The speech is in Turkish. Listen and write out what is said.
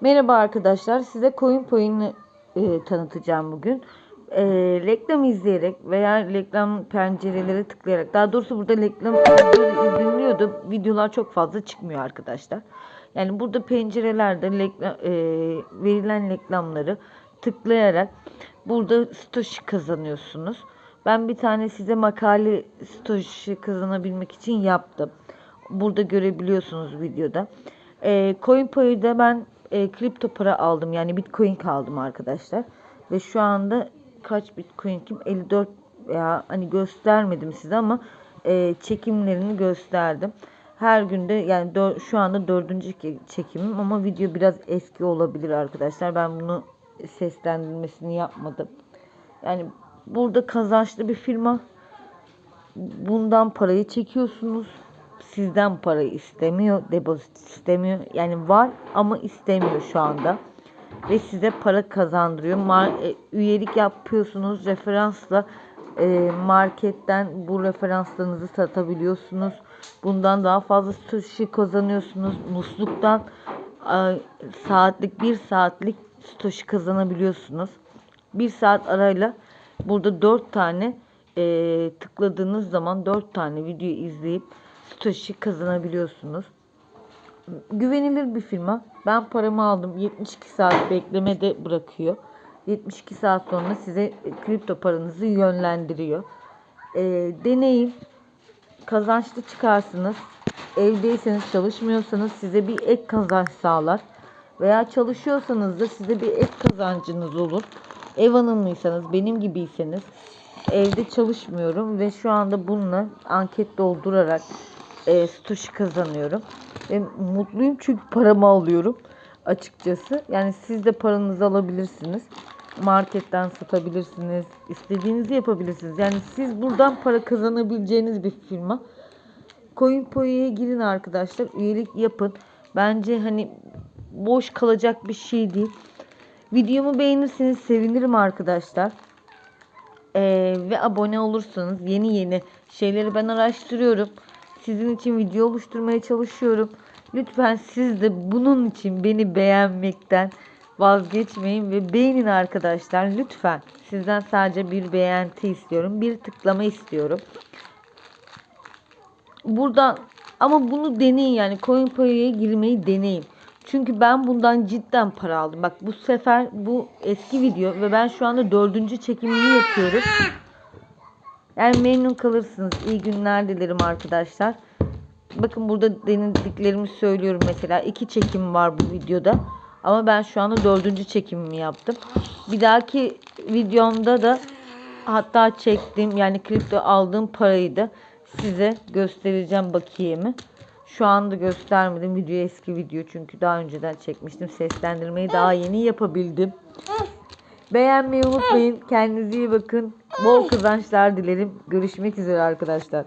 Merhaba arkadaşlar. Size Coin Point'i e, tanıtacağım bugün. E, reklam izleyerek veya reklam pencereleri tıklayarak daha doğrusu burada reklam videoları izleniyordu. Videolar çok fazla çıkmıyor arkadaşlar. Yani burada pencerelerde reklam, e, verilen reklamları tıklayarak burada stoşi kazanıyorsunuz. Ben bir tane size makale stoşi kazanabilmek için yaptım. Burada görebiliyorsunuz videoda. E, CoinPo'yu ben e, kripto para aldım. Yani Bitcoin aldım arkadaşlar. Ve şu anda kaç Bitcoin kim? 54 ya hani göstermedim size ama e, çekimlerini gösterdim. Her günde yani dör, şu anda dördüncü çekimim ama video biraz eski olabilir arkadaşlar. Ben bunu seslendirmesini yapmadım. Yani burada kazançlı bir firma. Bundan parayı çekiyorsunuz sizden para istemiyor, depozit istemiyor. Yani var ama istemiyor şu anda. Ve size para kazandırıyor. Mar- e, üyelik yapıyorsunuz. Referansla e, marketten bu referanslarınızı satabiliyorsunuz. Bundan daha fazla stoşi kazanıyorsunuz. Musluktan e, saatlik bir saatlik stoşi kazanabiliyorsunuz. Bir saat arayla burada dört tane e, tıkladığınız zaman dört tane video izleyip Satoshi kazanabiliyorsunuz. Güvenilir bir firma. Ben paramı aldım. 72 saat beklemede bırakıyor. 72 saat sonra size kripto paranızı yönlendiriyor. E, deneyin. Kazançlı çıkarsınız. Evdeyseniz çalışmıyorsanız size bir ek kazanç sağlar. Veya çalışıyorsanız da size bir ek kazancınız olur. Ev hanımlıysanız, benim gibiyseniz evde çalışmıyorum ve şu anda bununla anket doldurarak e, stoşi kazanıyorum. Ve mutluyum çünkü paramı alıyorum açıkçası. Yani siz de paranızı alabilirsiniz. Marketten satabilirsiniz. istediğinizi yapabilirsiniz. Yani siz buradan para kazanabileceğiniz bir firma. CoinPo'ya girin arkadaşlar. Üyelik yapın. Bence hani boş kalacak bir şey değil. Videomu beğenirseniz sevinirim arkadaşlar. Ee, ve abone olursanız yeni yeni şeyleri ben araştırıyorum. Sizin için video oluşturmaya çalışıyorum. Lütfen siz de bunun için beni beğenmekten vazgeçmeyin ve beğenin arkadaşlar. Lütfen sizden sadece bir beğenti istiyorum. Bir tıklama istiyorum. Burada ama bunu deneyin yani CoinPo'ya girmeyi deneyin. Çünkü ben bundan cidden para aldım. Bak bu sefer bu eski video ve ben şu anda dördüncü çekimini yapıyorum. Yani memnun kalırsınız. İyi günler dilerim arkadaşlar. Bakın burada denediklerimi söylüyorum mesela. iki çekim var bu videoda. Ama ben şu anda dördüncü çekimimi yaptım. Bir dahaki videomda da hatta çektiğim yani kripto aldığım parayı da size göstereceğim bakiyemi. Şu anda göstermedim. Video eski video çünkü daha önceden çekmiştim. Seslendirmeyi daha yeni yapabildim. Beğenmeyi unutmayın. Kendinize iyi bakın. Bol kazançlar dilerim. Görüşmek üzere arkadaşlar.